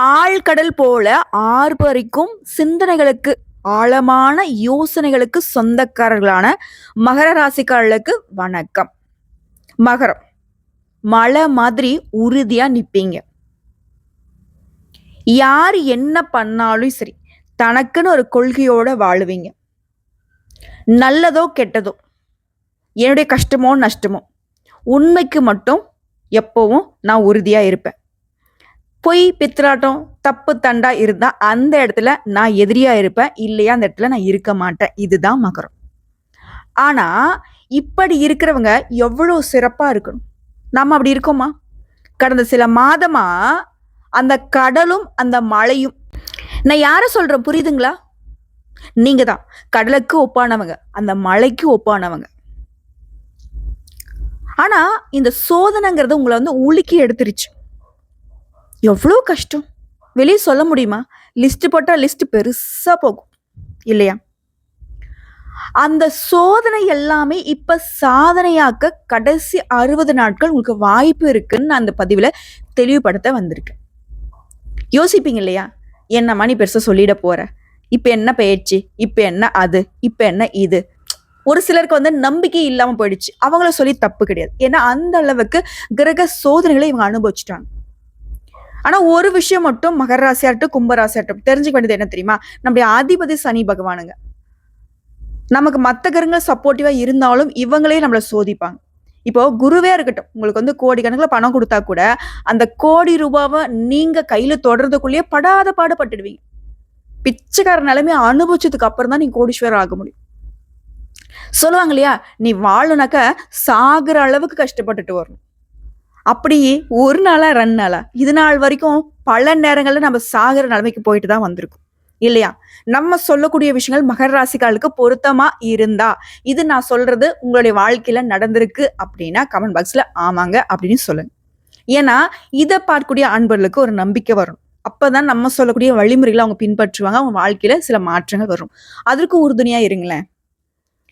ஆழ்கடல் போல ஆர்ப்பரிக்கும் சிந்தனைகளுக்கு ஆழமான யோசனைகளுக்கு சொந்தக்காரர்களான மகர ராசிக்காரர்களுக்கு வணக்கம். மகரம். மழை மாதிரி உறுதியா நிற்பீங்க யார் என்ன பண்ணாலும் சரி தனக்குன்னு ஒரு கொள்கையோட வாழுவீங்க. நல்லதோ கெட்டதோ என்னுடைய கஷ்டமோ நஷ்டமோ உண்மைக்கு மட்டும் எப்பவும் நான் உறுதியாக இருப்பேன். பொய் பித்தலாட்டம் தப்பு தண்டா இருந்தா அந்த இடத்துல நான் எதிரியா இருப்பேன் இல்லையா அந்த இடத்துல நான் இருக்க மாட்டேன். இதுதான் மகரம். ஆனா இப்படி இருக்கிறவங்க எவ்வளோ சிறப்பா இருக்கணும். நம்ம அப்படி இருக்கோமா? கடந்த சில மாதமா அந்த கடலும் அந்த மழையும் நான் யார சொல்றேன் புரியுதுங்களா? நீங்க தான். கடலுக்கு ஒப்பானவங்க அந்த மலைக்கு ஒப்பானவங்க. ஆனா இந்த சோதனைங்கிறது உங்களை வந்து உலுக்கி எடுத்துருச்சு. எவ்வளோ கஷ்டம்? வெளியே சொல்ல முடியுமா? லிஸ்ட் போட்டால் லிஸ்ட் பெருசாக போகும். இல்லையா? அந்த சோதனை எல்லாமே இப்ப சாதனையாக்க கடைசி அறுபது நாட்கள் உங்களுக்கு வாய்ப்பு இருக்குன்னு நான் அந்த பதிவுல தெளிவுபடுத்த வந்திருக்கேன். யோசிப்பீங்க இல்லையா? என்ன மணி பெருசா சொல்லிட போற? இப்ப என்ன பயிற்சி இப்ப என்ன அது? இப்ப என்ன இது? ஒரு சிலருக்கு வந்து நம்பிக்கை இல்லாம போயிடுச்சு. அவங்கள சொல்லி தப்பு கிடையாது. ஏன்னா அந்த அளவுக்கு கிரக சோதனைகளை இவங்க அனுபவிச்சுட்டாங்க. ஆனா ஒரு விஷயம் மட்டும் மகர ராசியாகட்டும் கும்பராசியாட்டும் தெரிஞ்சுக்க வேண்டியது என்ன தெரியுமா? நம்முடைய அதிபதி சனி பகவானுங்க. நமக்கு மற்ற கிரகங்கள் சப்போர்ட்டிவா இருந்தாலும் இவங்களே நம்மளை சோதிப்பாங்க. இப்போ குருவே இருக்கட்டும். உங்களுக்கு வந்து கோடி கணக்கில் பணம் கொடுத்தா கூட அந்த கோடி ரூபாவை நீங்க கையில தொடர்றதுக்குள்ளேயே படாத பாடுபட்டுடுவீங்க பிச்சைக்கார நிலைமை அனுபவிச்சதுக்கு அப்புறம் தான் நீ கோடீஸ்வரர் ஆக முடியும். சொல்லுவாங்க இல்லையா? நீ வாழனாக்க சாகுற அளவுக்கு கஷ்டப்பட்டுட்டு வரணும். அப்படி ஒரு நாளா ரெண்டு நாளா இது நாள் வரைக்கும் பல நேரங்களில் நம்ம சாகிற நிலைமைக்கு போயிட்டு தான் வந்திருக்கும். இல்லையா? நம்ம சொல்லக்கூடிய விஷயங்கள் மகர ராசிக்காலுக்கு பொருத்தமா இருந்தா இது நான் சொல்றது உங்களுடைய வாழ்க்கையில நடந்திருக்கு அப்படின்னா கமெண்ட் பாக்ஸ்ல ஆமாங்க அப்படின்னு சொல்லுங்க. ஏன்னா இதை பார்க்கக்கூடிய அன்பர்களுக்கு ஒரு நம்பிக்கை வரும். அப்பதான் நம்ம சொல்லக்கூடிய வழிமுறைகளை அவங்க பின்பற்றுவாங்க அவங்க வாழ்க்கையில சில மாற்றங்கள் வரும். அதற்கு உறுதுணையா இருங்களேன்.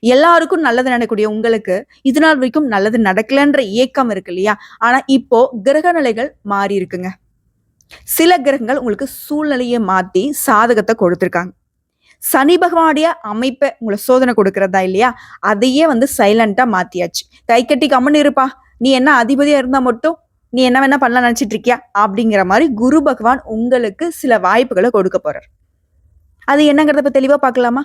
எல்லாருக்கும் நல்லது நடக்கக்கூடிய உங்களுக்கு இது நாள் வரைக்கும் நல்லது நடக்கலன்ற ஏக்கம் இருக்கு இல்லையா? ஆனா இப்போ கிரக நிலைகள் மாறி இருக்குங்க. சில கிரகங்கள் உங்களுக்கு சூழ்நிலையை மாத்தி சாதகத்தை கொடுத்துருக்காங்க. சனி பகவானுடைய அமைப்பை உங்களை சோதனை கொடுக்கறதா இல்லையா? அதையே வந்து சைலண்டா மாத்தியாச்சு. கை கட்டி கம்மன் இருப்பா. நீ என்ன அதிபதியா இருந்தா மட்டும் நீ என்ன வேணா பண்ணலாம் நினைச்சிட்டு இருக்கியா? அப்படிங்கிற மாதிரி குரு பகவான் உங்களுக்கு சில வாய்ப்புகளை கொடுக்க போறார். அது என்னங்கிறத தெளிவா பார்க்கலாமா?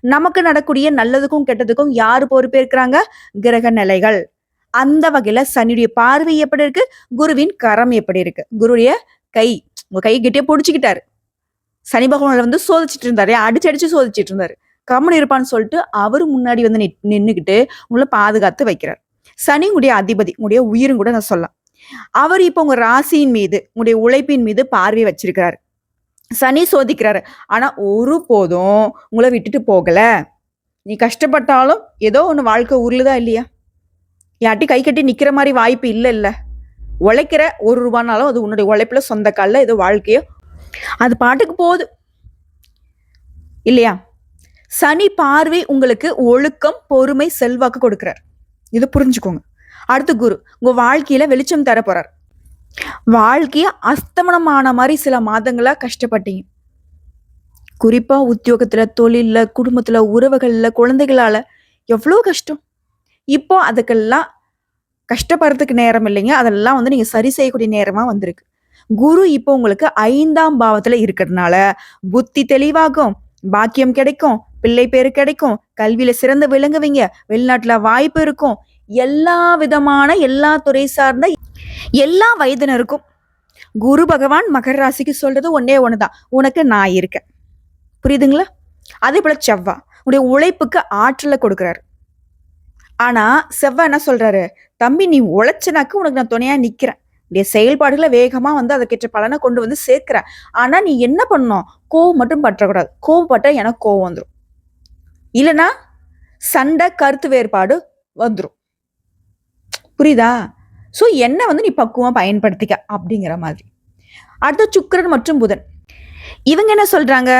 நமக்கு நடக்கூடிய நல்லதுக்கும் கெட்டதுக்கும் யாரு பொறுப்பேற்கிறாங்க? கிரக நிலைகள். அந்த வகையில சனியுடைய பார்வை எப்படி இருக்கு? குருவின் கரம் எப்படி இருக்கு? குருடைய கை. உங்க கை கிட்டே பிடிச்சிக்கிட்டாரு. சனி பகவான வந்து சோதிச்சுட்டு இருந்தாரு. அடிச்சு அடிச்சு சோதிச்சுட்டு இருந்தாரு. கம்மன் இருப்பான்னு சொல்லிட்டு அவரு முன்னாடி வந்து நின்றுக்கிட்டு உங்களை பாதுகாத்து வைக்கிறார். சனி உடைய அதிபதி உடைய உயிரும் கூட நான் சொல்லலாம். அவர் இப்போ உங்க ராசியின் மீது உங்களுடைய உழைப்பின் மீது பார்வை வச்சிருக்கிறாரு. சனி சோதிக்கிறாரு. ஆனால் ஒரு போதும் உங்களை விட்டுட்டு போகலை. நீ கஷ்டப்பட்டாலும் ஏதோ ஒன்று வாழ்க்கை உருளுதா இல்லையா? யாட்டி கை கட்டி நிற்கிற மாதிரி வாய்ப்பு இல்லை இல்லை உழைக்கிற ஒரு ரூபானாலும் அது உன்னுடைய உழைப்பில் சொந்த காலில் ஏதோ வாழ்க்கையோ. அது பாட்டுக்கு போகுது. இல்லையா? சனி பார்வை உங்களுக்கு ஒழுக்கம் பொறுமை செல்வாக்கு கொடுக்குறார். இது புரிஞ்சுக்கோங்க. அடுத்து குரு உங்கள் வாழ்க்கையில் வெளிச்சம் தர போகிறார் வாழ்க்கைய அஸ்தமனமான மாதிரி சில மாதங்களா கஷ்டப்பட்டீங்க. குறிப்பா உத்தியோகத்துல தொழில்ல குடும்பத்துல உறவுகள்ல குழந்தைகளால எவ்வளோ கஷ்டம். இப்போ அதுக்கெல்லாம் கஷ்டப்படுறதுக்கு நேரம் இல்லைங்க. அதெல்லாம் வந்து நீங்க சரி செய்யக்கூடிய நேரமா வந்திருக்கு. குரு இப்போ உங்களுக்கு ஐந்தாம் பாவத்துல இருக்கிறதுனால புத்தி தெளிவாகும் பாக்கியம் கிடைக்கும் பிள்ளை பேர் கிடைக்கும் கல்வியில சிறந்து விளங்குவீங்க வெளிநாட்டுல வாய்ப்பு இருக்கும். எல்லா விதமான எல்லா துறை சார்ந்த எல்லா வயதினருக்கும் குரு பகவான் மகர ராசிக்கு சொல்றது ஒன்னே ஒண்ணுதான். உனக்கு நான் இருக்கேன் புரியுதுங்களா? அதே போல செவ்வா உடைய உழைப்புக்கு ஆற்றலை கொடுக்குறாரு. ஆனா செவ்வா என்ன சொல்றாரு? தம்பி நீ உழைச்சனாக்கு உனக்கு நான் துணையா நிக்கிறேன். உடைய செயல்பாடுகளை வேகமா வந்து அதுக்கேற்ற பலனை கொண்டு வந்து சேர்க்கிற. ஆனா நீ என்ன பண்ணணும்? கோவம் மட்டும் பற்றக்கூடாது. கோவப்பட்டா எனக்கு கோவம் வந்துடும் இல்லைன்னா சண்டை கருத்து வேறுபாடு வந்துடும் புரியுதா? ஸோ என்ன வந்து நீ பக்குவம் பயன்படுத்திக்க அப்படிங்கிற மாதிரி. அடுத்த சுக்கரன் மற்றும் புதன். இவங்க என்ன சொல்கிறாங்க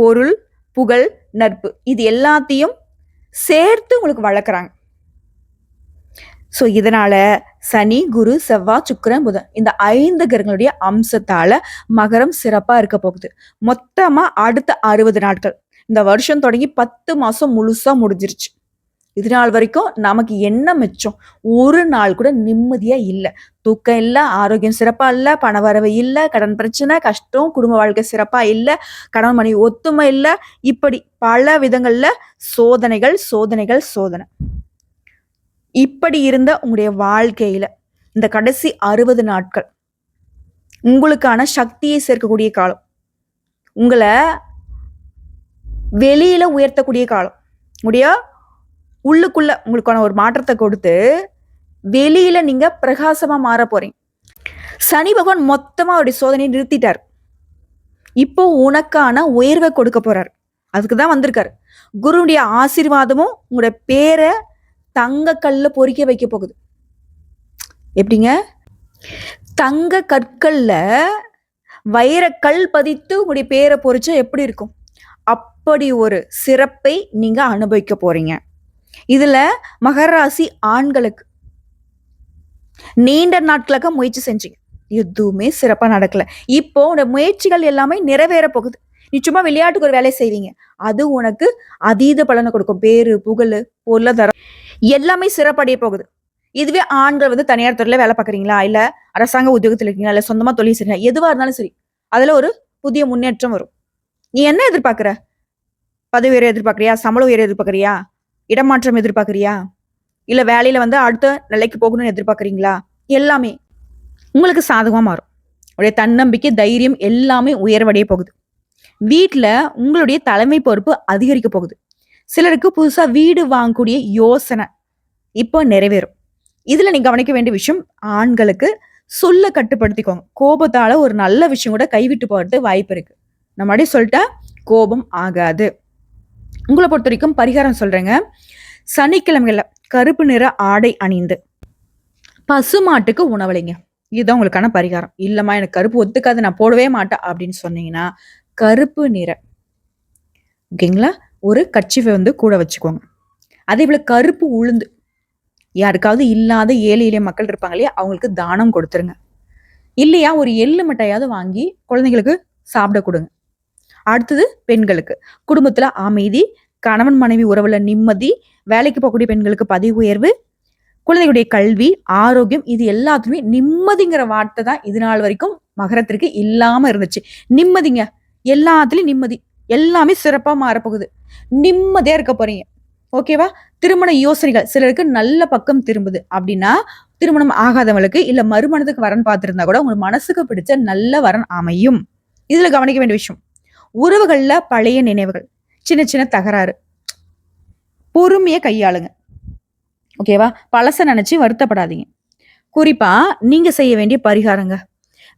பொருள் புகழ் நட்பு. இது எல்லாத்தையும் சேர்த்து உங்களுக்கு வளர்க்குறாங்க. ஸோ இதனால் சனி குரு செவ்வாய் சுக்கரன் புதன் இந்த ஐந்து கிரகங்களுடைய அம்சத்தால் மகரம் சிறப்பாக இருக்க போகுது. மொத்தமாக அடுத்த அறுபது நாட்கள். இந்த வருஷம் தொடங்கி பத்து மாதம் முழுசாக முடிஞ்சிருச்சு. இது நாள் வரைக்கும் நமக்கு என்ன மிச்சம்? ஒரு நாள் கூட நிம்மதியா இல்லை. தூக்கம் இல்லை ஆரோக்கியம் சிறப்பா இல்லை பண வரவு இல்லை கடன் பிரச்சனை கஷ்டம் குடும்ப வாழ்க்கை சிறப்பா இல்லை கடன் மனைவி ஒத்துமை இல்லை இப்படி பல விதங்கள்ல சோதனைகள் சோதனைகள் சோதனை. இப்படி இருந்த உங்களுடைய வாழ்க்கையில இந்த கடைசி அறுபது நாட்கள் உங்களுக்கான சக்தியை சேர்க்கக்கூடிய காலம் உங்களை வெளியில உயர்த்தக்கூடிய காலம் உடைய உள்ளுக்குள்ள உங்களுக்கான ஒரு மாற்றத்தை கொடுத்து வெளியில நீங்க பிரகாசமா மாற போறீங்க. சனி பகவான் மொத்தமா அவருடைய சோதனையை நிறுத்திட்டார். இப்போ உனக்கான உயர்வை கொடுக்க போறார். அதுக்கு தான் வந்திருக்காரு. குருவுடைய ஆசீர்வாதமும் உங்களுடைய பேரை தங்க கல்ல பொறிக்க வைக்க போகுது. எப்படிங்க? தங்க கற்கல்ல வைரக்கல் பதித்து உங்களுடைய பேரை பொறிச்சா எப்படி இருக்கும்? அப்படி ஒரு சிறப்பை நீங்க அனுபவிக்க போறீங்க. இதுல மகர ராசி ஆண்களுக்கு. நீண்ட நாட்களாக முயற்சி செஞ்சீங்க. எதுவுமே சிறப்பா நடக்கல. இப்போ உன்னோட முயற்சிகள் எல்லாமே நிறைவேற போகுது. நீ சும்மா விளையாட்டுக்கு ஒரு வேலையை செய்வீங்க. அது உனக்கு அதீத பலனை கொடுக்கும். பேரு புகழ் பொருளாதாரம் எல்லாமே சிறப்படைய போகுது. இதுவே ஆண்கள் வந்து தனியார் துறையில வேலை பார்க்குறீங்களா? இல்ல அரசாங்க உத்தியோகத்தில் இருக்கீங்களா? இல்ல சொந்தமா தொழில் செய்றீங்களா? எதுவா இருந்தாலும் சரி. அதுல ஒரு புதிய முன்னேற்றம் வரும். நீ என்ன எதிர்பார்க்குற? பதவி உயர்வு எதிர்பார்க்கறியா? சம்பள உயர்வு எதிர்பார்க்குறியா? இடமாற்றம் எதிர்பார்க்குறியா? இல்லை வேலையில் வந்து அடுத்த நிலைக்கு போகணும்னு எதிர்பார்க்குறீங்களா? எல்லாமே உங்களுக்கு சாதகமாக மாறும். உடைய தன்னம்பிக்கை தைரியம் எல்லாமே உயர்வடைய போகுது. வீட்டில் உங்களுடைய தலைமை பொறுப்பு அதிகரிக்க போகுது. சிலருக்கு புதுசாக வீடு வாங்கக்கூடிய யோசனை இப்போ நிறைவேறும். இதில் நீங்கள் கவனிக்க வேண்டிய விஷயம் ஆண்களுக்கு சொல்ல கட்டுப்படுத்திக்கோங்க. கோபத்தால் ஒரு நல்ல விஷயம் கூட கைவிட்டு போகிறது வாய்ப்பு இருக்குது நம்ம அப்படியே சொல்லிட்டா கோபம் ஆகாது. உங்களை பொறுத்த வரைக்கும் பரிகாரம் சொல்கிறேங்க சனிக்கிழமைகளில் கருப்பு நிற ஆடை அணிந்து பசுமாட்டுக்கு உணவளிங்க. இதுதான் உங்களுக்கான பரிகாரம். இல்லைம்மா எனக்கு கருப்பு ஒத்துக்காது நான் போடவே மாட்டேன் அப்படின்னு சொன்னீங்கன்னா கருப்பு நிற. ஓகேங்களா? ஒரு கட்சிவை வந்து கூட வச்சுக்கோங்க. அதே போல கருப்பு உளுந்து. யாருக்காவது இல்லாத ஏழை எளிய மக்கள் இருப்பாங்க இல்லையா அவங்களுக்கு தானம் கொடுத்துருங்க. இல்லையா ஒரு எள்ளு மிட்டாயாவது வாங்கி குழந்தைங்களுக்கு சாப்பிட கொடுங்க. அடுத்தது பெண்களுக்கு. குடும்பத்துல அமைதி கணவன் மனைவி உறவுல நிம்மதி வேலைக்கு போகக்கூடிய பெண்களுக்கு பதவி உயர்வு குழந்தைகளுடைய கல்வி ஆரோக்கியம் இது எல்லாத்துலயுமே நிம்மதிங்கிற வார்த்தை தான் இது நாள் வரைக்கும் மகரத்திற்கு இல்லாம இருந்துச்சு. நிம்மதிங்க. எல்லாத்துலயும் நிம்மதி. எல்லாமே சிறப்பா மாறப்போகுது. நிம்மதியா இருக்க போறீங்க. ஓகேவா திருமண யோசனைகள். சிலருக்கு நல்ல பக்கம் திரும்புது. அப்படின்னா திருமணம் ஆகாதவங்களுக்கு இல்ல மறுமணத்துக்கு வரன் பார்த்திருந்தா கூட உங்களுக்கு மனசுக்கு பிடிச்ச நல்ல வரன் அமையும். இதுல கவனிக்க வேண்டிய விஷயம். உறவுகள்ல பழைய நினைவுகள். சின்ன சின்ன தகராறு. பொறுமையை கையாளுங்க. ஓகேவா பழச நினைச்சு வருத்தப்படாதீங்க. குறிப்பா நீங்க செய்ய வேண்டிய பரிகாரங்க.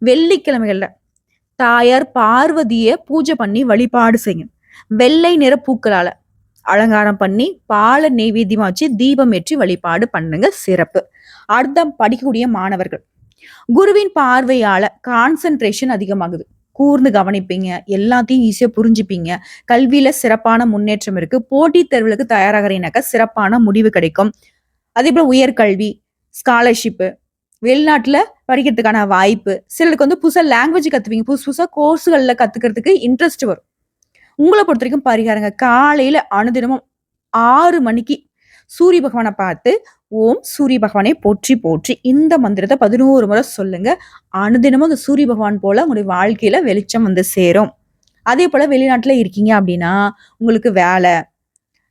வெள்ளிக்கிழமைகள்ல தாயார் பார்வதியை பூஜை பண்ணி வழிபாடு செய்யுங்க. வெள்ளை நிற பூக்களால அலங்காரம் பண்ணி பால நெய்வேத்தியமாக வச்சு தீபம் ஏற்றி வழிபாடு பண்ணுங்க. சிறப்பு. அடுத்த படிக்கக்கூடிய மாணவர்கள். குருவின் பார்வையால கான்சென்ட்ரேஷன் அதிகமாகுது. கூர்ந்து கவனிப்பீங்க. எல்லாத்தையும் ஈஸியாக புரிஞ்சுப்பீங்க. கல்வியில சிறப்பான முன்னேற்றம் இருக்கு. போட்டித் தேர்வுகளுக்கு தயாராகிறீங்கனாக்கா சிறப்பான முடிவு கிடைக்கும். அதே போல உயர்கல்வி ஸ்காலர்ஷிப்பு வெளிநாட்டில் படிக்கிறதுக்கான வாய்ப்பு. சிலருக்கு வந்து புதுசாக லாங்குவேஜ் கற்றுப்பீங்க புதுசு புதுசாக கோர்ஸுகளில் கற்றுக்கிறதுக்கு இன்ட்ரெஸ்ட் வரும். உங்களை பொறுத்த வரைக்கும் பரிகாரங்க காலையில் அனுதினமும் ஆறு மணிக்கு சூரிய பகவானை பார்த்து ஓம் சூரிய பகவானை போற்றி போற்றி. இந்த மந்திரத்தை பதினோரு முறை சொல்லுங்க. அனுதினமும் அந்த சூரிய பகவான் போல உங்களுடைய வாழ்க்கையில வெளிச்சம் வந்து சேரும். அதே போல வெளிநாட்டுல இருக்கீங்க அப்படின்னா உங்களுக்கு வேலை.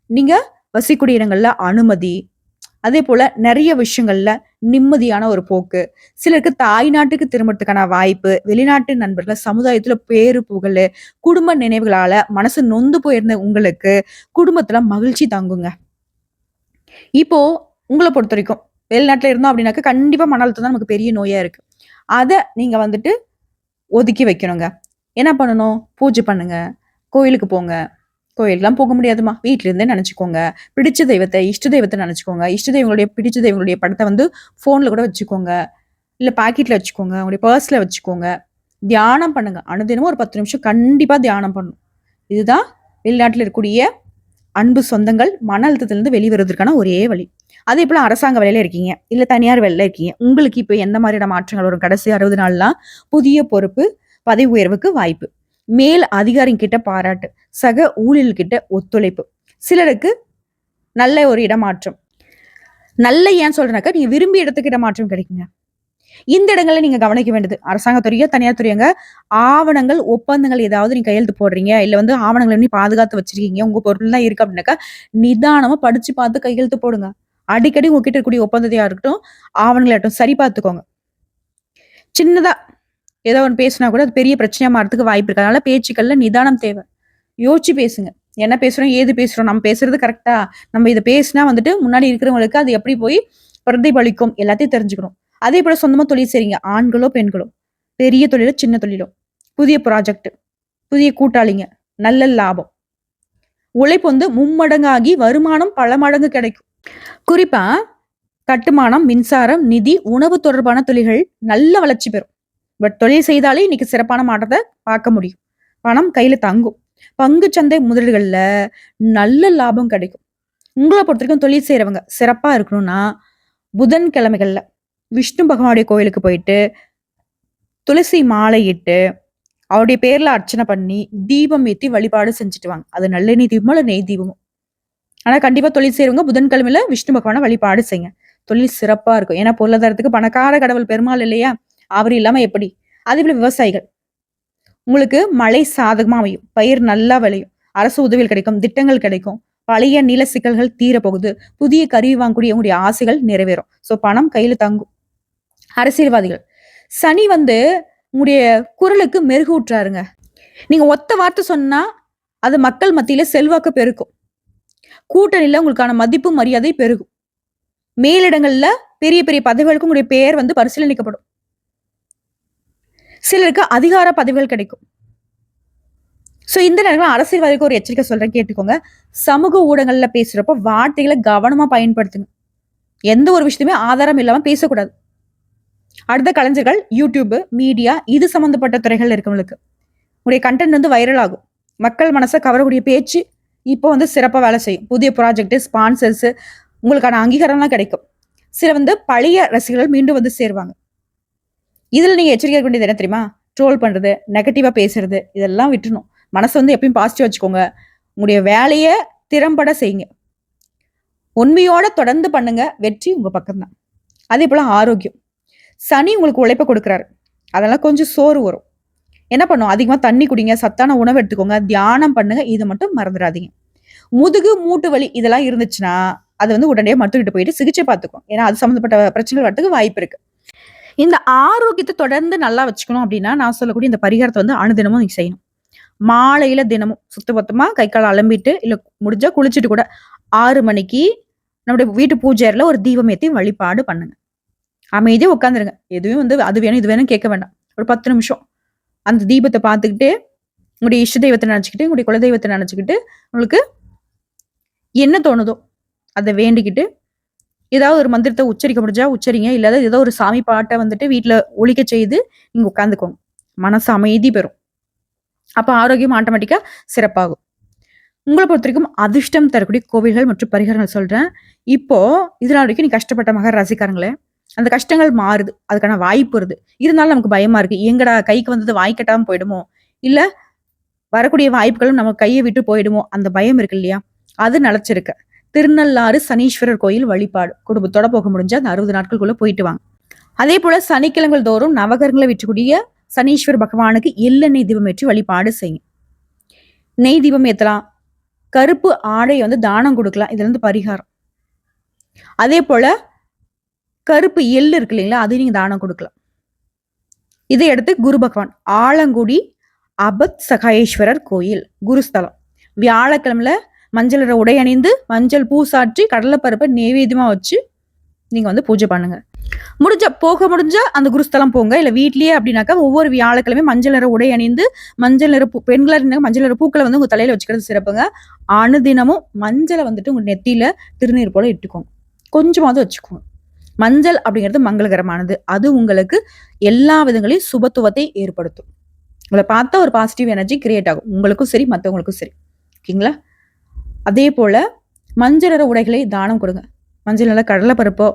நீங்க வசிக்கூடிய இடங்கள்ல அனுமதி. அதே போல நிறைய விஷயங்கள்ல நிம்மதியான ஒரு போக்கு. சிலருக்கு தாய் நாட்டுக்கு திரும்புறதுக்கான வாய்ப்பு வெளிநாட்டு நண்பர்கள் சமுதாயத்துல பேரு புகழ் குடும்ப நினைவுகளால மனசு நொந்து போயிருந்த உங்களுக்கு குடும்பத்துல மகிழ்ச்சி தாங்குங்க. இப்போ உங்களை பொறுத்த வரைக்கும் வெளிநாட்டில் இருந்தோம் அப்படின்னாக்க கண்டிப்பாக மன அழுத்தம் தான் நமக்கு பெரிய நோயாக இருக்கு. அதை நீங்கள் வந்துட்டு ஒதுக்கி வைக்கணுங்க. என்ன பண்ணணும்? பூஜை பண்ணுங்க. கோயிலுக்கு போங்க. கோயிலுக்குலாம் போக முடியாதுமா வீட்டிலேருந்தே இருந்தே பிடிச்ச தெய்வத்தை இஷ்ட தெய்வத்தை நினச்சிக்கோங்க. இஷ்ட தெய்வங்களுடைய பிடிச்ச தெய்வங்களுடைய படத்தை வந்து ஃபோனில் கூட வச்சுக்கோங்க. இல்லை பாக்கெட்டில் வச்சுக்கோங்க. உங்களுடைய பர்ஸில் வச்சுக்கோங்க. தியானம் பண்ணுங்க. அனுதினமும் ஒரு பத்து நிமிஷம் கண்டிப்பாக தியானம் பண்ணணும். இதுதான் வெளிநாட்டில் இருக்கக்கூடிய அன்பு சொந்தங்கள் மன அழுத்தத்திலிருந்து வெளிவருவதற்கான ஒரே வழி. அதே போல அரசாங்க வேலையில இருக்கீங்க. இல்ல தனியார் வேலையில இருக்கீங்க. உங்களுக்கு இப்போ எந்த மாதிரியான மாற்றங்கள் வரும்? கடைசி அறுபது நாள்லாம் புதிய பொறுப்பு பதவி உயர்வுக்கு வாய்ப்பு. மேல் அதிகாரிங்க கிட்ட பாராட்டு சக ஊழியர்கிட்ட ஒத்துழைப்பு. சிலருக்கு நல்ல ஒரு இடமாற்றம். நல்ல ஏன் சொல்றேனாக்கா நீங்க விரும்பி இடத்துக்கு இடமாற்றம் கிடைக்குங்க. இந்த இடங்களை நீங்க கவனிக்க வேண்டியது அரசாங்க துறையோ தனியார் துறையங்க ஆவணங்கள் ஒப்பந்தங்கள் ஏதாவது நீங்க கையெழுத்து போடுறீங்க இல்ல வந்து ஆவணங்களை நீ பாதுகாத்து வச்சிருக்கீங்க உங்க பொருள் தான் இருக்கு அப்படின்னாக்கா நிதானமா படிச்சு பார்த்து கையெழுத்து போடுங்க. அடிக்கடி உங்ககிட்ட இருக்கக்கூடிய ஒப்பந்தத்தையா இருக்கட்டும் ஆவணங்களாகட்டும் சரி பார்த்துக்கோங்க. சின்னதா ஏதோ ஒன்று பேசினா கூட அது பெரிய பிரச்சனையா மாறதுக்கு வாய்ப்பு இருக்கு. அதனால பேச்சுக்கள்ல நிதானம் தேவை. யோசிச்சு பேசுங்க. என்ன பேசுறோம் ஏது பேசுறோம் நம்ம பேசுறது கரெக்டா நம்ம இதை பேசினா வந்துட்டு முன்னாடி இருக்கிறவங்களுக்கு அது எப்படி போய் பிரதிபலிக்கும்? எல்லாத்தையும் தெரிஞ்சுக்கணும். அதே போல சொந்தமாக தொழில் செய்றீங்க. ஆண்களோ பெண்களோ பெரிய தொழிலோ சின்ன தொழிலோ. புதிய ப்ராஜெக்ட் புதிய கூட்டாளிங்க நல்ல லாபம். உழைப்பு வந்து மும்மடங்காகி வருமானம் பல மடங்கு கிடைக்கும். குறிப்பா கட்டுமானம் மின்சாரம் நிதி உணவு தொடர்பான தொழில்கள் நல்ல வளர்ச்சி பெறும். பட் தொழில் செய்தாலே இன்னைக்கு சிறப்பான மாற்றத்தை பார்க்க முடியும். பணம் கையில தங்கும். பங்கு சந்தை முதலீடுகள்ல நல்ல லாபம் கிடைக்கும். உங்களை பொறுத்த வரைக்கும் தொழில் செய்யறவங்க சிறப்பா இருக்கணும்னா புதன் கிழமைகளில் விஷ்ணு பகவானுடைய கோயிலுக்கு போயிட்டு துளசி மாலை இட்டு அவருடைய பேர்ல அர்ச்சனை பண்ணி தீபம் ஏத்தி வழிபாடு செஞ்சுட்டு வாங்க அது நல்லெண்ணெய் தீபமோ இல்லை நெய் தீபமோ. ஆனா கண்டிப்பா தொழில் செய்யறவங்க புதன்கிழமையில விஷ்ணு பகவானை வழிபாடு செய்யுங்க தொழில் சிறப்பா இருக்கும். ஏன்னா பொருளாதாரத்துக்கு பணக்கார கடவுள் பெருமாள் இல்லையா? அவர் இல்லாம எப்படி? அதே போல விவசாயிகள். உங்களுக்கு மழை சாதகமா அமையும். பயிர் நல்லா விளையும். அரசு உதவிகள் கிடைக்கும். திட்டங்கள் கிடைக்கும். பழைய நில சிக்கல்கள் தீரப்போகுது. புதிய கருவி வாங்கக்கூடிய உங்களுடைய ஆசைகள் நிறைவேறும். சோ பணம் கையில தங்கும். அரசியல்வாதிகள். சனி வந்து உங்களுடைய குரலுக்கு மெருகூட்டுறாருங்க நீங்க ஒத்த வார்த்தை சொன்னா அது மக்கள் மத்தியில செல்வாக்கு பெருக்கும். கூட்டணியில உங்களுக்கான மதிப்பு மரியாதை பெருகும். மேலிடங்கள்ல பெரிய பெரிய பதவிகளுக்கு உங்களுடைய பெயர் வந்து பரிசீலனைக்கப்படும். சிலருக்கு அதிகார பதவிகள் கிடைக்கும். ஸோ இந்த நேரத்தில் அரசியல்வாதிக்கு ஒரு எச்சரிக்கை சொல்கிறேன் கேட்டுக்கோங்க. சமூக ஊடகங்களில் பேசுகிறப்போ வார்த்தைகளை கவனமாக பயன்படுத்துங்க. எந்த ஒரு விஷயத்தையுமே ஆதாரம் இல்லாமல் பேசக்கூடாது. அடுத்த கலைஞர்கள் யூடியூப் மீடியா இது சம்மந்தப்பட்ட துறைகள் இருக்கவங்களுக்கு உங்களுடைய கண்டென்ட் வந்து வைரல் ஆகும். மக்கள் மனசை கவரக்கூடிய பேச்சு இப்போ வந்து சிறப்பாக வேலை செய்யும். புதிய ப்ராஜெக்ட் ஸ்பான்சர்ஸ் உங்களுக்கான அங்கீகாரம்லாம் கிடைக்கும். சில வந்து பழைய ரசிகர்கள் மீண்டும் வந்து சேருவாங்க. இதில் நீங்கள் எச்சரிக்கை வேண்டியது என்ன தெரியுமா? ட்ரோல் பண்ணுறது நெகட்டிவாக பேசுறது இதெல்லாம் விட்டுணும் மனசை வந்து எப்பயும் பாசிட்டிவ் வச்சுக்கோங்க. உங்களுடைய வேலையை திறம்பட செய்யுங்க. உண்மையோட தொடர்ந்து பண்ணுங்க. வெற்றி உங்கள் பக்கம்தான். அதே போல் ஆரோக்கியம். சனி உங்களுக்கு உழைப்ப கொடுக்குறாரு. அதெல்லாம் கொஞ்சம் சோறு வரும். என்ன பண்ணும்? அதிகமாக தண்ணி குடிங்க சத்தான உணவு எடுத்துக்கோங்க தியானம் பண்ணுங்க இதை மட்டும் மறந்துடாதீங்க. முதுகு மூட்டு வலி இதெல்லாம் இருந்துச்சுன்னா அது வந்து உடனே மருத்துவர்கிட்ட போயிட்டு சிகிச்சை பார்த்துக்கும். ஏன்னா அது சம்மந்தப்பட்ட பிரச்சனை வரதுக்கு வாய்ப்பு இருக்கு. இந்த ஆரோக்கியத்தை தொடர்ந்து நல்லா வச்சுக்கணும் அப்படின்னா நான் சொல்லக்கூடிய இந்த பரிகாரத்தை வந்து அனுதினமும் நீங்கள் செய்யணும். மாலையில தினமும் சுத்தபத்தமா கை கால் அலம்பிட்டு இல்லை முடிஞ்சா குளிச்சுட்டு கூட ஆறு மணிக்கு நம்முடைய வீட்டு பூஜைல ஒரு தீபம் ஏற்றி வழிபாடு பண்ணுங்க. அமைதியாக உட்காந்துருங்க எதுவும் வந்து அது வேணும் இது வேணும் கேட்க வேண்டாம். ஒரு பத்து நிமிஷம். அந்த தீபத்தை பார்த்துக்கிட்டு உங்களுடைய இஷ்ட தெய்வத்தை நினச்சிக்கிட்டு உங்களுடைய குலதெய்வத்தை நினச்சிக்கிட்டு உங்களுக்கு என்ன தோணுதோ அதை வேண்டிக்கிட்டு ஏதாவது ஒரு மந்திரத்தை உச்சரிக்க முடிஞ்சா உச்சரிங்க. இல்லாத ஏதோ ஒரு சாமி பாட்டை வந்துட்டு வீட்டில் ஒழிக்க செய்து நீங்கள் உட்காந்துக்கோங்க மனசு அமைதி பெறும். அப்போ ஆரோக்கியம் ஆட்டோமேட்டிக்காக சிறப்பாகும். உங்களை பொறுத்த வரைக்கும் அதிர்ஷ்டம் தரக்கூடிய கோவில்கள் மற்றும் பரிகாரங்கள் சொல்கிறேன் இப்போது இதனால் வரைக்கும் நீ கஷ்டப்பட்ட மகர் ராசிக்காரங்களே அந்த கஷ்டங்கள் மாறுது. அதுக்கான வாய்ப்பு வருது. இருந்தாலும் நமக்கு பயமா இருக்கு. எங்கடா கைக்கு வந்தது வாய் கட்டாம போயிடுமோ? இல்ல வரக்கூடிய வாய்ப்புகளும் நம்ம கையை விட்டு போயிடுமோ? அந்த பயம் இருக்கு இல்லையா? அது நிலச்சிருக்கு. திருநள்ளாறு சனீஸ்வரர் கோயில் வழிபாடு. குடும்பத்தோட போக முடிஞ்சா அந்த அறுபது நாட்களுக்குள்ள போயிட்டு வாங்க. அதே போல சனிக்கிழங்கள் தோறும் நவகரங்களை விற்றக்கூடிய சனீஸ்வர் பகவானுக்கு எள்ளெண்ணெய் தீபம் ஏற்றி வழிபாடு செய்யும் நெய் தீபம் ஏத்தலாம். கருப்பு ஆடை வந்து தானம் கொடுக்கலாம். இதுல இருந்து பரிகாரம். அதே போல கருப்பு எள்ளு இருக்கு இல்லைங்களா அதையும் நீங்கள் தானம் கொடுக்கலாம். இதை அடுத்து குரு பகவான் ஆலங்குடி அபத் சகாயேஸ்வரர் கோயில் குருஸ்தலம். வியாழக்கிழமையில மஞ்சள் உடை அணிந்து மஞ்சள் பூ சாற்றி கடலைப்பருப்பை நெய்வேத்தியமா வச்சு நீங்கள் வந்து பூஜை பண்ணுங்க. முடிஞ்ச போக முடிஞ்சா அந்த குருஸ்தலம் போங்க. இல்லை வீட்லயே அப்படின்னாக்கா ஒவ்வொரு வியாழக்கிழமை மஞ்சள் நிற உடை அணிந்து மஞ்சள் நிற பூ பெண்களா மஞ்சள் நிற பூக்களை வந்து உங்கள் தலையில் வச்சுக்கிறது சிறப்புங்க. அனுதினமும் மஞ்சளை வந்துட்டு உங்கள் நெத்தியில் திருநீர் போல இட்டுக்கோங்க. கொஞ்சமாவது வச்சுக்கோங்க. மஞ்சள் அப்படிங்கிறது மங்களகரமானது. அது உங்களுக்கு எல்லா விதங்களையும் சுபத்துவத்தை ஏற்படுத்தும். உங்களை பார்த்தா ஒரு பாசிட்டிவ் எனர்ஜி கிரியேட் ஆகும். உங்களுக்கும் சரி மற்றவங்களுக்கும் சரி. ஓகேங்களா? அதே போல் மஞ்சள் நிற உடைகளை தானம் கொடுங்க. மஞ்சள் நிற கடலை பருப்போ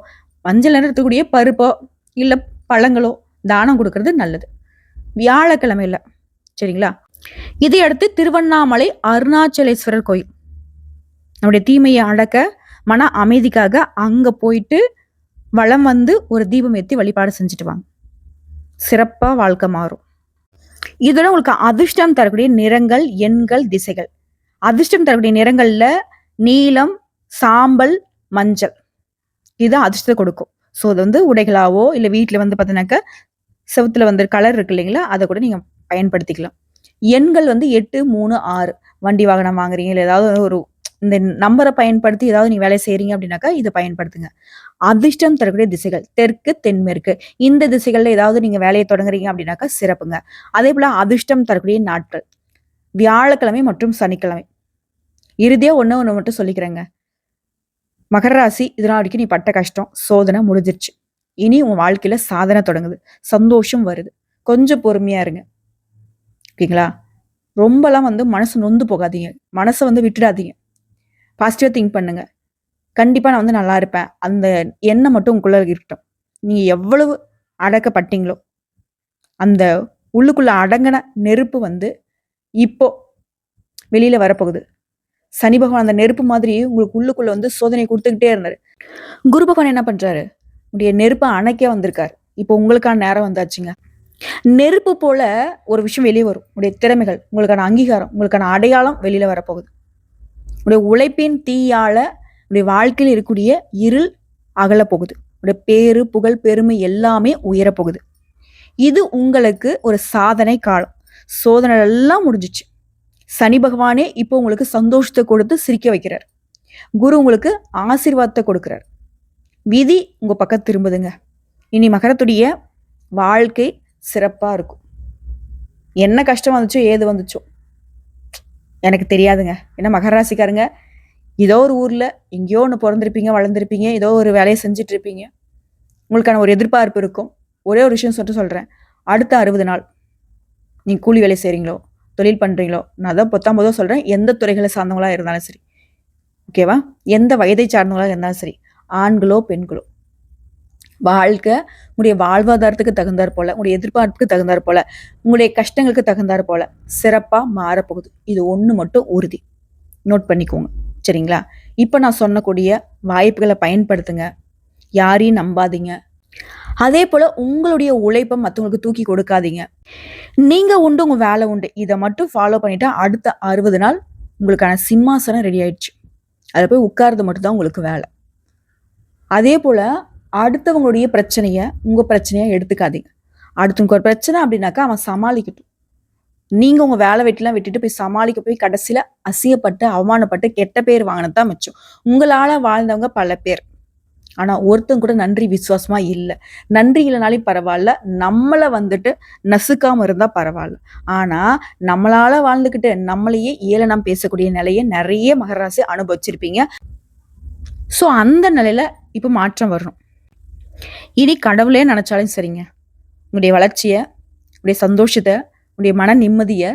மஞ்சள் நிறத்துக்கூடிய பருப்போ இல்லை பழங்களோ தானம் கொடுக்கறது நல்லது. வியாழக்கிழமையில். சரிங்களா? இதை அடுத்து திருவண்ணாமலை அருணாச்சலேஸ்வரர் கோயில். நம்முடைய தீமையை அடக்க மன அமைதிக்காக அங்கே போயிட்டு வளம் வந்து ஒரு தீபம் ஏற்றி வழிபாடு செஞ்சுட்டு வாங்க. சிறப்பாக வாழ்க்கை மாறும். இதோட உங்களுக்கு அதிர்ஷ்டம் தரக்கூடிய நிறங்கள் எண்கள் திசைகள். அதிர்ஷ்டம் தரக்கூடிய நிறங்கள்ல நீலம் சாம்பல் மஞ்சள். இது அதிர்ஷ்டத்தை கொடுக்கும். ஸோ அது வந்து உடைகளாவோ இல்லை வீட்டில் வந்து பார்த்தீங்கன்னாக்கா செவுத்துல வந்து கலர் இருக்கு இல்லைங்களா அதை கூட நீங்கள் பயன்படுத்திக்கலாம். எண்கள் வந்து எட்டு மூணு ஆறு. வண்டி வாகனம் வாங்குறீங்க இல்லை ஏதாவது ஒரு இந்த நம்பரை பயன்படுத்தி ஏதாவது நீ வேலை செய்கிறீங்க அப்படின்னாக்கா இதை பயன்படுத்துங்க. அதிர்ஷ்டம் தரக்கூடிய திசைகள் தெற்கு தென்மேற்கு. இந்த திசைகள்ல ஏதாவது நீங்க வேலையை தொடங்குறீங்க அப்படின்னாக்கா சிறப்புங்க. அதே போல அதிர்ஷ்டம் தரக்கூடிய நாட்கள். வியாழக்கிழமை மற்றும் சனிக்கிழமை. இறுதியா ஒன்று ஒன்று மட்டும் சொல்லிக்கிறேங்க. மகர ராசி இதனால் வரைக்கும் நீ பட்ட கஷ்டம் சோதனை முடிஞ்சிருச்சு. இனி உன் வாழ்க்கையில சாதனை தொடங்குது. சந்தோஷம் வருது. கொஞ்சம் பொறுமையா இருங்க. ஓகேங்களா? ரொம்பலாம் வந்து மனசு நொந்து போகாதீங்க. மனசை வந்து விட்டுடாதீங்க. பாசிட்டிவாக திங்க் பண்ணுங்க. கண்டிப்பாக நான் வந்து நல்லா இருப்பேன். அந்த எண்ணம் மட்டும் உங்களுக்குள்ள இருக்கட்டும். நீங்கள் எவ்வளவு அடக்கப்பட்டீங்களோ அந்த உள்ளுக்குள்ளே அடங்கின நெருப்பு வந்து இப்போ வெளியில் வரப்போகுது. சனி பகவான் அந்த நெருப்பு மாதிரி உங்களுக்கு உள்ளுக்குள்ளே வந்து சோதனை கொடுத்துக்கிட்டே இருந்தார். குரு பகவான் என்ன பண்ணுறாரு உடைய நெருப்பை அணைக்க வந்திருக்கார். இப்போ உங்களுக்கான நேரம் வந்தாச்சுங்க. நெருப்பு போல ஒரு விஷயம் வெளியே வரும். உடைய திறமைகள் உங்களுக்கான அங்கீகாரம் உங்களுக்கான அடையாளம் வெளியில் வரப்போகுது. உடைய உழைப்பின் தீயால உடைய வாழ்க்கையில் இருக்கக்கூடிய இருள் அகலப்போகுது. போகுது உடைய பேரு புகழ் பெருமை எல்லாமே உயரப்போகுது. இது உங்களுக்கு ஒரு சாதனை காலம். சோதனை எல்லாம் முடிஞ்சிச்சு. சனி பகவானே இப்போ உங்களுக்கு சந்தோஷத்தை கொடுத்து சிரிக்க வைக்கிறார். குரு உங்களுக்கு ஆசீர்வாதத்தை கொடுக்குறார். விதி உங்க பக்கம் திரும்புதுங்க. இனி மகரத்துடைய வாழ்க்கை சிறப்பாக இருக்கும். என்ன கஷ்டம் வந்துச்சோ ஏது வந்துச்சோ எனக்கு தெரியாதுங்க. ஏன்னா மகராசிக்காரங்க ஏதோ ஒரு ஊரில் எங்கேயோ ஒன்று பிறந்திருப்பீங்க வளர்ந்துருப்பீங்க ஏதோ ஒரு வேலையை செஞ்சிட்ருப்பீங்க உங்களுக்கான ஒரு எதிர்பார்ப்பு இருக்கும். ஒரே ஒரு விஷயம் சொல்லிட்டு சொல்கிறேன் அடுத்த அறுபது நாள் நீங்கள் கூலி வேலை செய்கிறீங்களோ தொழில் பண்ணுறீங்களோ நான் அதான் பத்தாம்போதோ சொல்கிறேன் எந்த துறைகளை சார்ந்தவங்களாக இருந்தாலும் சரி. ஓகேவா எந்த வயதை சார்ந்தவங்களாக இருந்தாலும் சரி. ஆண்களோ பெண்களோ. வாழ்க்கை உங்களுடைய வாழ்வாதாரத்துக்கு தகுந்தாற் போல் உங்களுடைய எதிர்பார்ப்புக்கு தகுந்தாற் போல் உங்களுடைய கஷ்டங்களுக்கு தகுந்தாற் போல் சிறப்பாக மாறப்போகுது. இது ஒன்று மட்டும் உறுதி. நோட் பண்ணிக்கோங்க. சரிங்களா? இப்போ நான் சொன்னக்கூடிய வாய்ப்புகளை பயன்படுத்துங்க. யாரையும் நம்பாதீங்க. அதே போல் உங்களுடைய உழைப்பை மற்றவங்களுக்கு தூக்கி கொடுக்காதீங்க. நீங்கள் உண்டு உங்கள் வேலை உண்டு. இதை மட்டும் ஃபாலோ பண்ணிட்டா அடுத்த அறுபது நாள் உங்களுக்கான சிம்மாசனம் ரெடி ஆயிடுச்சு. அதில் போய் உட்கார்றது மட்டும்தான் உங்களுக்கு வேலை. அதே போல் அடுத்தவங்களுடைய பிரச்சனையை உங்கள் பிரச்சனையாக எடுத்துக்காதீங்க. அடுத்தவங்க ஒரு பிரச்சனை அப்படின்னாக்கா அவன் சமாளிக்கட்டும். நீங்க உங்க வேலை வெட்டிலாம் விட்டுட்டு போய் சமாளிக்க போய் கடைசியில அசியப்பட்டு அவமானப்பட்டு கெட்ட பேர் வாங்கினது தான் மிச்சம். உங்களால வாழ்ந்தவங்க பல பேர். ஆனா ஒருத்தன் கூட நன்றி விசுவாசமா இல்லை. நன்றி இல்லைனாலும் பரவாயில்ல. நம்மளை வந்துட்டு நசுக்காம இருந்தா பரவாயில்ல. ஆனா நம்மளால வாழ்ந்துக்கிட்டு நம்மளையே ஏளனம் பேசக்கூடிய நிலையை நிறைய மகராசி அனுபவிச்சிருப்பீங்க. ஸோ அந்த நிலையில இப்போ மாற்றம் வரணும். இனி கடவுளே நினைச்சாலும் சரிங்க. உங்களுடைய வளர்ச்சியை உங்களுடைய சந்தோஷத்தை உன்னுடைய மன நிம்மதியை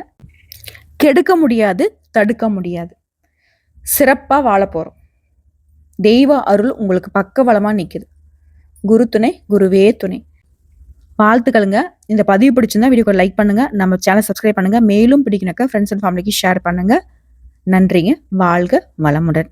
கெடுக்க முடியாது தடுக்க முடியாது. சிறப்பாக வாழ போகிறோம் தெய்வ அருள் உங்களுக்கு பக்கபலமாக நிற்கிது குரு துணை குருவே துணை. வாழ்த்துக்களுங்க. இந்த பதிவு பிடிச்சிருந்தா வீடியோக்கு லைக் பண்ணுங்கள் நம்ம சேனல் சப்ஸ்கிரைப் பண்ணுங்கள் மேலும் பிடிக்கணக்க ஃப்ரெண்ட்ஸ் அண்ட் ஃபேமிலிக்கு ஷேர் பண்ணுங்கள் நன்றிங்க. வாழ்க வளமுடன்.